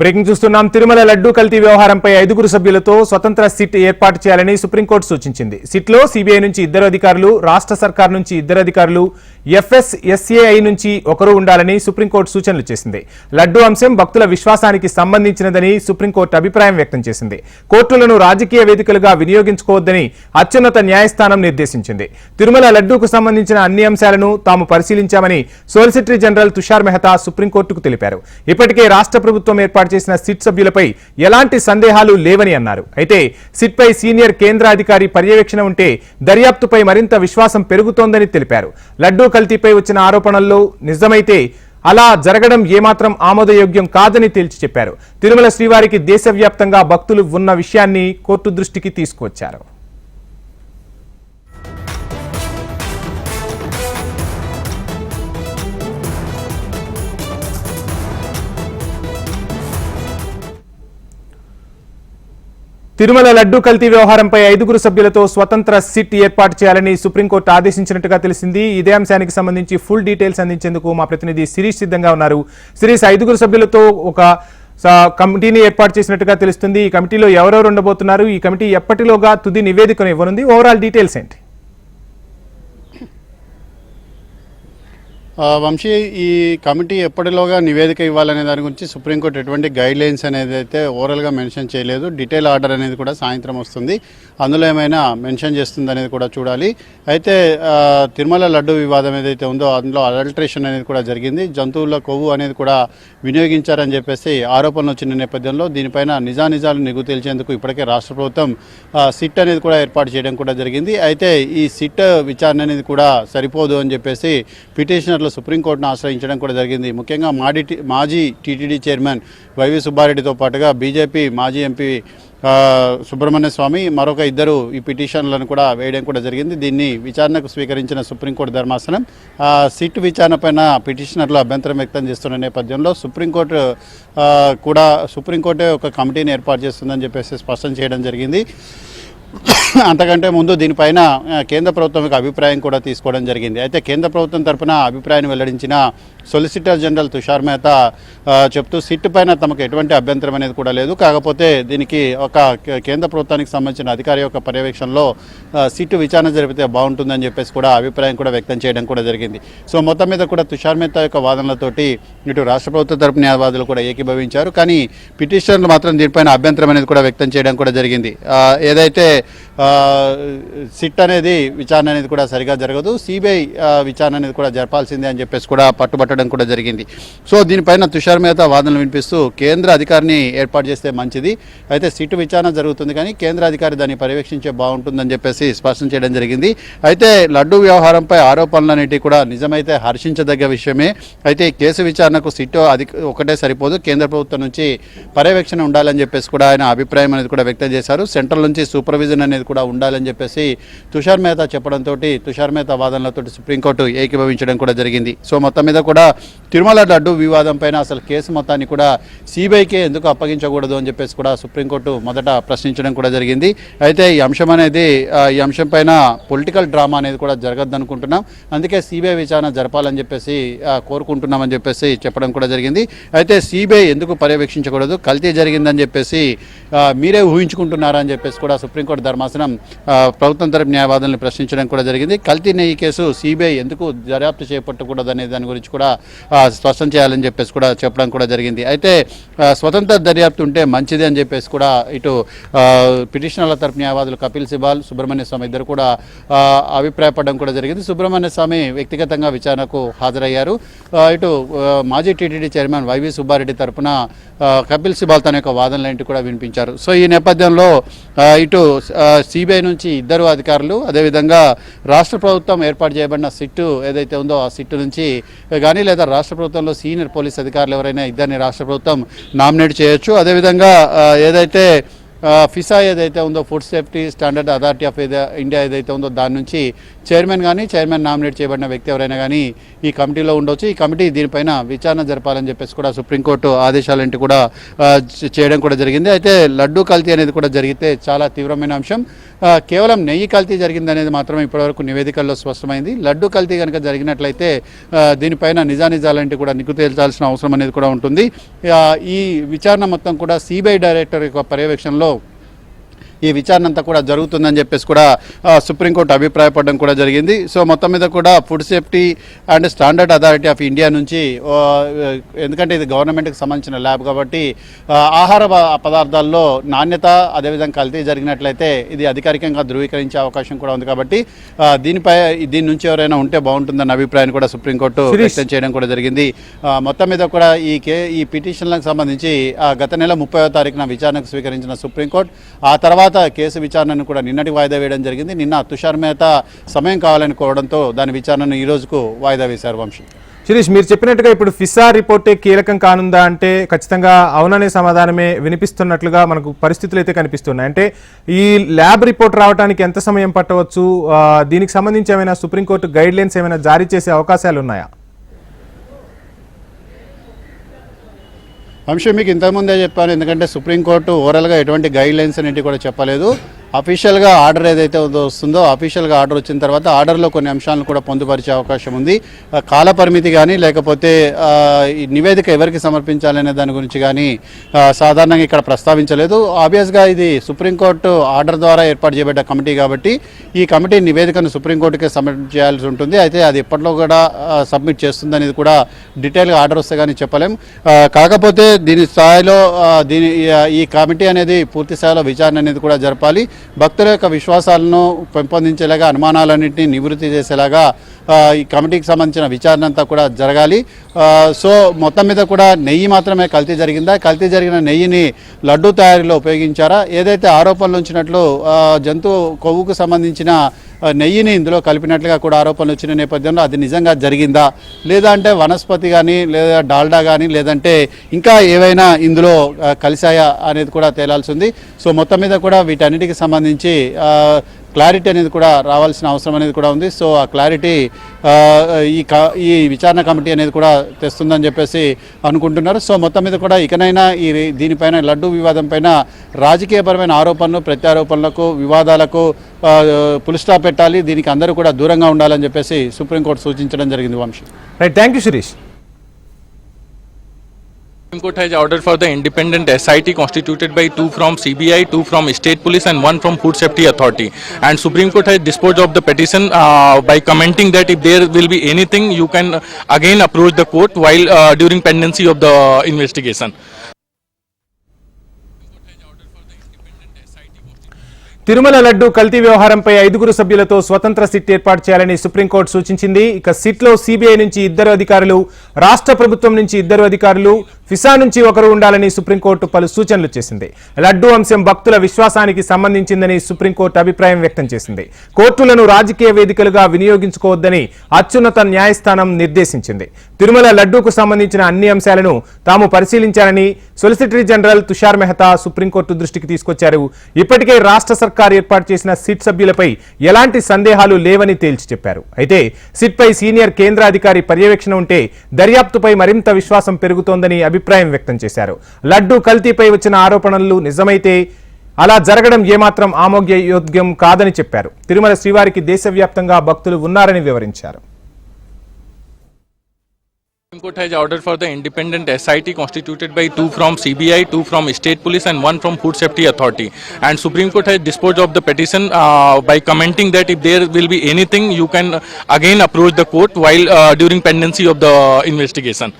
Breaking చూస్తున్నాం. తిరుమల లడ్డూ కల్తీ వ్యవహారంపై ఐదుగురు సభ్యులతో స్వతంత్ర సిట్ ఏర్పాటు చేయాలని సుప్రీంకోర్టు సూచించింది. సిట్లో సిబిఐ నుంచి ఇద్దరు అధికారులు రాష్ట్ర సర్కార్ నుంచి ఇద్దరు అధికారులు ఎఫ్ఎస్ఎస్ఏఐ నుంచి ఒకరు ఉండాలని సుప్రీంకోర్టు సూచనలు చేసింది. లడ్డూ అంశం భక్తుల విశ్వాసానికి సంబంధించినదని సుప్రీంకోర్టు అభిప్రాయం వ్యక్తం చేసింది. కోర్టులను రాజకీయ వేదికలుగా వినియోగించుకోవద్దని అత్యున్నత న్యాయస్థానం నిర్దేశించింది. తిరుమల లడ్డూకు సంబంధించిన అన్ని అంశాలను తాము పరిశీలించామని సోలిసిటరీ జనరల్ తుషార్ మెహతా సుప్రీంకోర్టుకు తెలిపారు. ఇప్పటికే రాష్ట్ర ప్రభుత్వం ఏర్పాటు చేసిన సిట్ సభ్యులపై ఎలాంటి సందేహాలు లేవని అన్నారు. అయితే సిట్ పై సీనియర్ కేంద్ర అధికారి పర్యవేక్షణ ఉంటే దర్యాప్తుపై మరింత విశ్వాసం పెరుగుతోందని తెలిపారు. లడ్డూ కల్తీపై వచ్చిన ఆరోపణల్లో నిజమైతే అలా జరగడం ఏమాత్రం ఆమోదయోగ్యం కాదని తేల్చి చెప్పారు. తిరుమల శ్రీవారికి దేశవ్యాప్తంగా భక్తులు ఉన్న విషయాన్ని కోర్టు దృష్టికి తీసుకువచ్చారు. తిరుమల లడ్డూ కల్తీ వ్యవహారంపై ఐదుగురు సభ్యులతో స్వతంత్ర సిట్ ఏర్పాటు చేయాలని సుప్రీంకోర్టు ఆదేశించినట్టుగా తెలిసింది. ఇదే అంశానికి సంబంధించి ఫుల్ డీటెయిల్స్ అందించేందుకు మా ప్రతినిధి శిరీష్ సిద్ధంగా ఉన్నారు. శిరీష్ ఐదుగురు సభ్యులతో ఒక కమిటీని ఏర్పాటు చేసినట్టుగా తెలుస్తుంది. ఈ కమిటీలో ఎవరెవరు ఉండబోతున్నారు? ఈ కమిటీ ఎప్పటిలోగా తుది నివేదికను ఇవ్వనుంది? ఓవరాల్ డీటెయిల్స్ ఏంటి? వంశీ ఈ కమిటీ ఎప్పటిలోగా నివేదిక ఇవ్వాలనే దాని గురించి సుప్రీంకోర్టు ఎటువంటి గైడ్ లైన్స్ అనేది అయితే ఓవరాల్గా మెన్షన్ చేయలేదు. డీటెయిల్ ఆర్డర్ అనేది కూడా సాయంత్రం వస్తుంది. అందులో ఏమైనా మెన్షన్ చేస్తుంది అనేది కూడా చూడాలి. అయితే తిరుమల లడ్డు వివాదం ఏదైతే ఉందో అందులో అడల్ట్రేషన్ అనేది కూడా జరిగింది. జంతువుల కొవ్వు అనేది కూడా వినియోగించారని చెప్పేసి ఆరోపణలు వచ్చిన నేపథ్యంలో దీనిపైన నిజానిజాలు నిగ్గు తేల్చేందుకు ఇప్పటికే రాష్ట్ర ప్రభుత్వం సిట్ అనేది కూడా ఏర్పాటు చేయడం కూడా జరిగింది. అయితే ఈ సిట్ విచారణ అనేది కూడా సరిపోదు అని చెప్పేసి పిటిషనర్లు సుప్రీంకోర్టును ఆశ్రయించడం కూడా జరిగింది. ముఖ్యంగా మాడి మాజీ టీటీడీ చైర్మన్ వైవి సుబ్బారెడ్డితో పాటుగా బీజేపీ మాజీ ఎంపీ సుబ్రహ్మణ్య స్వామి మరొక ఇద్దరు ఈ పిటిషన్లను కూడా వేయడం కూడా జరిగింది. దీన్ని విచారణకు స్వీకరించిన సుప్రీంకోర్టు ధర్మాసనం సిట్ విచారణ పైన పిటిషనర్లు అభ్యంతరం వ్యక్తం చేస్తున్న నేపథ్యంలో సుప్రీంకోర్టు కూడా సుప్రీంకోర్టే ఒక కమిటీని ఏర్పాటు చేస్తుందని చెప్పేసి స్పష్టం చేయడం జరిగింది. అంతకంటే ముందు దీనిపైన కేంద్ర ప్రభుత్వం యొక్క అభిప్రాయం కూడా తీసుకోవడం జరిగింది. అయితే కేంద్ర ప్రభుత్వం తరపున అభిప్రాయాన్ని వెల్లడించిన సొలిసిటర్ జనరల్ తుషార్ మెహతా చెప్తూ సిట్ పైన తమకు ఎటువంటి అభ్యంతరం అనేది కూడా లేదు. కాకపోతే దీనికి ఒక కేంద్ర ప్రభుత్వానికి సంబంధించిన అధికారి యొక్క పర్యవేక్షణలో సిట్ విచారణ జరిపితే బాగుంటుందని చెప్పేసి కూడా అభిప్రాయం కూడా వ్యక్తం చేయడం కూడా జరిగింది. సో మొత్తం మీద కూడా తుషార్ మెహతా యొక్క వాదనలతోటి ఇటు రాష్ట్ర ప్రభుత్వ తరపు న్యాయవాదులు కూడా ఏకీభవించారు. కానీ పిటిషనర్లు మాత్రం దీనిపైన అభ్యంతరం అనేది కూడా వ్యక్తం చేయడం కూడా జరిగింది. ఏదైతే సిట్ అనేది విచారణ అనేది కూడా సరిగా జరగదు సిబిఐ విచారణ అనేది కూడా జరపాల్సిందే అని చెప్పేసి కూడా పట్టుబట్టడం కూడా జరిగింది. సో దీనిపైన తుషార్ మేత వాదనలు వినిపిస్తూ కేంద్ర అధికారిని ఏర్పాటు చేస్తే మంచిది. అయితే సిట్టు విచారణ జరుగుతుంది కానీ కేంద్ర అధికారి దాన్ని పర్యవేక్షించే బాగుంటుందని చెప్పేసి స్పష్టం చేయడం జరిగింది. అయితే లడ్డు వ్యవహారంపై ఆరోపణలన్నిటి కూడా నిజమైతే హర్షించదగ్గ విషయమే. అయితే కేసు విచారణకు సిట్ అది ఒకటే సరిపోదు. కేంద్ర ప్రభుత్వం నుంచి పర్యవేక్షణ ఉండాలని చెప్పేసి కూడా ఆయన అభిప్రాయం అనేది కూడా వ్యక్తం చేశారు. సెంట్రల్ నుంచి సూపర్విజన్ అనేది కూడా ఉండాలని చెప్పేసి తుషార్ మేహతా చెప్పడంతో తుషార్ మేహతా వాదనలతో సుప్రీంకోర్టు ఏకీభవించడం కూడా జరిగింది. సో మొత్తం మీద కూడా తిరుమల లడ్డు వివాదం పైన అసలు కేసు మొత్తాన్ని కూడా సిబిఐకే ఎందుకు అప్పగించకూడదు అని చెప్పేసి కూడా సుప్రీంకోర్టు మొదట ప్రశ్నించడం కూడా జరిగింది. అయితే ఈ అంశం అనేది ఈ అంశం పైన పొలిటికల్ డ్రామా అనేది కూడా జరగద్దు అనుకుంటున్నాం అందుకే సిబిఐ విచారణ జరపాలని చెప్పేసి కోరుకుంటున్నామని చెప్పేసి చెప్పడం కూడా జరిగింది. అయితే సిబిఐ ఎందుకు పర్యవేక్షించకూడదు? కల్తీ జరిగిందని చెప్పేసి మీరే ఊహించుకుంటున్నారని చెప్పేసి కూడా సుప్రీంకోర్టు ధర్మాసనం ప్రభుత్వం తరపు న్యాయవాదులను ప్రశ్నించడం కూడా జరిగింది. కల్తీ ఈ కేసు సిబిఐ ఎందుకు దర్యాప్తు చేపట్టకూడదు అనే దాని గురించి కూడా కూడా స్పష్టం చేయాలని చెప్పేసి కూడా చెప్పడం కూడా జరిగింది. అయితే స్వతంత్ర దర్యాప్తు ఉంటే మంచిది అని చెప్పేసి కూడా ఇటు పిటిషనర్ల తరపు న్యాయవాదులు కపిల్ సిబాల్ సుబ్రహ్మణ్య స్వామి ఇద్దరు కూడా అభిప్రాయపడడం కూడా జరిగింది. సుబ్రహ్మణ్య స్వామి వ్యక్తిగతంగా విచారణకు హాజరయ్యారు. ఇటు మాజీ టీటీడీ చైర్మన్ వైవి సుబ్బారెడ్డి తరపున కపిల్ సిబాల్ తన యొక్క వాదనలేంటి కూడా వినిపించారు. సో ఈ నేపథ్యంలో ఇటు సిబిఐ నుంచి ఇద్దరు అధికారులు అదేవిధంగా రాష్ట్ర ప్రభుత్వం ఏర్పాటు చేయబడిన సిట్టు ఏదైతే ఉందో ఆ సిట్టు నుంచి కానీ లేదా రాష్ట్ర ప్రభుత్వంలో సీనియర్ పోలీస్ అధికారులు ఎవరైనా ఇద్దరిని రాష్ట్ర ప్రభుత్వం నామినేట్ చేయొచ్చు. అదేవిధంగా ఏదైతే ఫిసా ఏదైతే ఉందో food safety standard authority of India ఏదైతే ఉందో దాని నుంచి చైర్మన్ కానీ చైర్మన్ నామినేట్ చేయబడిన వ్యక్తి ఎవరైనా కానీ ఈ కమిటీలో ఉండొచ్చు. ఈ కమిటీ దీనిపైన విచారణ జరపాలని చెప్పేసి కూడా సుప్రీంకోర్టు ఆదేశాలంటే కూడా చేయడం కూడా జరిగింది. అయితే లడ్డూ కల్తీ అనేది కూడా జరిగితే చాలా తీవ్రమైన అంశం. కేవలం నెయ్యి కల్తీ జరిగింది అనేది మాత్రమే ఇప్పటివరకు నివేదికల్లో స్పష్టమైంది. లడ్డూ కల్తీ కనుక జరిగినట్లయితే దీనిపైన నిజానిజాలంటే కూడా నిగ్గు తేల్చాల్సిన అవసరం అనేది కూడా ఉంటుంది. ఈ విచారణ మొత్తం కూడా సిబిఐ డైరెక్టర్ యొక్క పర్యవేక్షణలో ఈ విచారణ అంతా కూడా జరుగుతుందని చెప్పేసి కూడా సుప్రీంకోర్టు అభిప్రాయపడడం కూడా జరిగింది సో మొత్తం మీద కూడా food safety and standard authority of India నుంచి ఎందుకంటే ఇది గవర్నమెంట్కి సంబంధించిన ల్యాబ్ కాబట్టి ఆహార పదార్థాల్లో నాణ్యత అదేవిధంగా కల్తీ జరిగినట్లయితే ఇది అధికారికంగా ధృవీకరించే అవకాశం కూడా ఉంది కాబట్టి దీనిపై దీని నుంచి ఎవరైనా ఉంటే బాగుంటుందన్న అభిప్రాయాన్ని కూడా సుప్రీంకోర్టు. వ్యక్తం చేయడం కూడా జరిగింది మొత్తం మీద కూడా ఈ కే ఈ పిటిషన్లకు సంబంధించి గత నెల ముప్పై తారీఖున విచారణకు స్వీకరించిన సుప్రీంకోర్టు ఆ తర్వాత కేసు విచారణను కూడా నిన్నటి వాయిదా వేయడం జరిగింది. నిన్న తుషార్ మేహతా సమయం కావాలని కోరడంతో దాని విచారణను ఈ రోజుకు వాయిదా వేశారు వంశీ. శిరీష్ మీరు చెప్పినట్టుగా ఇప్పుడు ఫిసా రిపోర్టే కీలకం కానుందా అంటే ఖచ్చితంగా అవుననే సమాధానమే వినిపిస్తున్నట్లుగా మనకు పరిస్థితులు అయితే కనిపిస్తున్నాయి. అంటే ఈ ల్యాబ్ రిపోర్ట్ రావడానికి ఎంత సమయం పట్టవచ్చు? దీనికి సంబంధించి ఏమైనా సుప్రీంకోర్టు గైడ్ లైన్స్ ఏమైనా జారీ చేసే అవకాశాలు ఉన్నాయా? అంశం మీకు ఇంతకుముందే చెప్పాను ఎందుకంటే సుప్రీంకోర్టు ఓవరాల్గా ఎటువంటి గైడ్ లైన్స్ అనేవి కూడా చెప్పలేదు. అఫీషియల్గా ఆర్డర్ ఏదైతే వస్తుందో అఫీషియల్గా ఆర్డర్ వచ్చిన తర్వాత ఆర్డర్లో కొన్ని అంశాలను కూడా పొందుపరిచే అవకాశం ఉంది. కాలపరిమితి కాల పరిమితి కానీ లేకపోతే ఈ నివేదిక ఎవరికి సమర్పించాలనే దాని గురించి కానీ సాధారణంగా ఇక్కడ ప్రస్తావించలేదు. ఆబ్వియస్గా ఇది సుప్రీంకోర్టు ఆర్డర్ ద్వారా ఏర్పాటు చేయబడ్డ కమిటీ కాబట్టి ఈ కమిటీ నివేదికను సుప్రీంకోర్టుకే సబ్మిట్ చేయాల్సి ఉంటుంది. అయితే అది ఎప్పట్లో కూడా సబ్మిట్ చేస్తుంది అనేది కూడా డీటెయిల్గా ఆర్డర్ వస్తే కానీ చెప్పలేం. కాకపోతే దీని స్థాయిలో దీని ఈ కమిటీ అనేది పూర్తి స్థాయిలో విచారణ అనేది కూడా జరపాలి. భక్తుల యొక్క విశ్వాసాలను పెంపొందించేలాగా అనుమానాలన్నింటినీ నివృత్తి చేసేలాగా ఈ కమిటీకి సంబంధించిన విచారణ అంతా కూడా జరగాలి. సో మొత్తం మీద కూడా నెయ్యి మాత్రమే కల్తీ జరిగిందా? కల్తీ జరిగిన నెయ్యిని లడ్డు తయారీలో ఉపయోగించారా? ఏదైతే ఆరోపణలు వచ్చినట్లు జంతువు జంతు కొవ్వుకు సంబంధించిన నెయ్యిని ఇందులో కలిపినట్లుగా కూడా ఆరోపణలు వచ్చిన నేపథ్యంలో అది నిజంగా జరిగిందా? లేదా అంటే వనస్పతి కానీ లేదా డాల్డా కానీ లేదంటే ఇంకా ఏవైనా ఇందులో కలిశాయా అనేది కూడా తేలాల్సి ఉంది. సో మొత్తం మీద కూడా వీటన్నిటికి సంబంధించి క్లారిటీ అనేది కూడా రావాల్సిన అవసరం అనేది కూడా ఉంది. సో ఆ క్లారిటీ ఈ క ఈ విచారణ కమిటీ అనేది కూడా తెస్తుందని చెప్పేసి అనుకుంటున్నారు. సో మొత్తం మీద కూడా ఇకనైనా ఈ దీనిపైన లడ్డు వివాదం పైన రాజకీయపరమైన ఆరోపణలు ప్రత్యారోపణలకు వివాదాలకు పులిస్టాప్ పెట్టాలి. దీనికి అందరూ కూడా దూరంగా ఉండాలని చెప్పేసి సుప్రీంకోర్టు సూచించడం జరిగింది Vamshi. Right thank you Shirish Supreme Court has ordered for the independent SIT constituted by two from CBI, two from State Police, and one from Food Safety Authority. And Supreme Court has disposed of the petition uh, by commenting that if there will be anything, you can again approach the court while uh, during pendency of the investigation. Tirumala laddu కల్తీ వ్యవహారంపై ఐదుగురు సభ్యులతో స్వతంత్ర SIT ఏర్పాటు చేయాలని supreme court సూచించింది ఇక సిట్లో CBI నుంచి ఇద్దరు అధికారులు రాష్ట్ర ప్రభుత్వం నుంచి ఇద్దరు అధికారులు ఫిసా నుంచి ఒకరు ఉండాలని సుప్రీంకోర్టు పలు సూచనలు చేసింది. లడ్డూ అంశం భక్తుల విశ్వాసానికి సంబంధించిందని సుప్రీంకోర్టు అభిప్రాయం వ్యక్తం చేసింది. కోర్టులను రాజకీయ వేదికలుగా వినియోగించుకోవద్దని అత్యున్నత న్యాయస్థానం నిర్దేశించింది. తిరుమల లడ్డూకు సంబంధించిన అన్ని అంశాలను తాము పరిశీలించాలని solicitor general Tushar Mehta supreme court దృష్టికి తీసుకొచ్చారు. ఇప్పటికే రాష్ట్ర సర్కార్ ఏర్పాటు చేసిన సిట్ సభ్యులపై ఎలాంటి సందేహాలు లేవని తేల్చి చెప్పారు. అయితే సిట్ పై సీనియర్ కేంద్ర అధికారి పర్యవేక్షణ ఉంటే దర్యాప్తుపై మరింత విశ్వాసం పెరుగుతోందని అభిప్రాయం అభిప్రాయం వ్యక్తం చేశారు లడ్డు కల్తీపై వచ్చిన ఆరోపణలు నిజమైతే అలా జరగడం ఏమాత్రం ఆమోగ్యయోగ్యం కాదని చెప్పారు తిరుమల శ్రీవారికి దేశవ్యాప్తంగా భక్తులు ఉన్నారని వివరించారు Supreme Court has ordered for the independent SIT constituted by two from CBI, two from State Police, and one from Food Safety Authority. And Supreme Court has disposed of the petition uh, by commenting that if there will be anything, you can again approach the court while uh, during pendency of the investigation.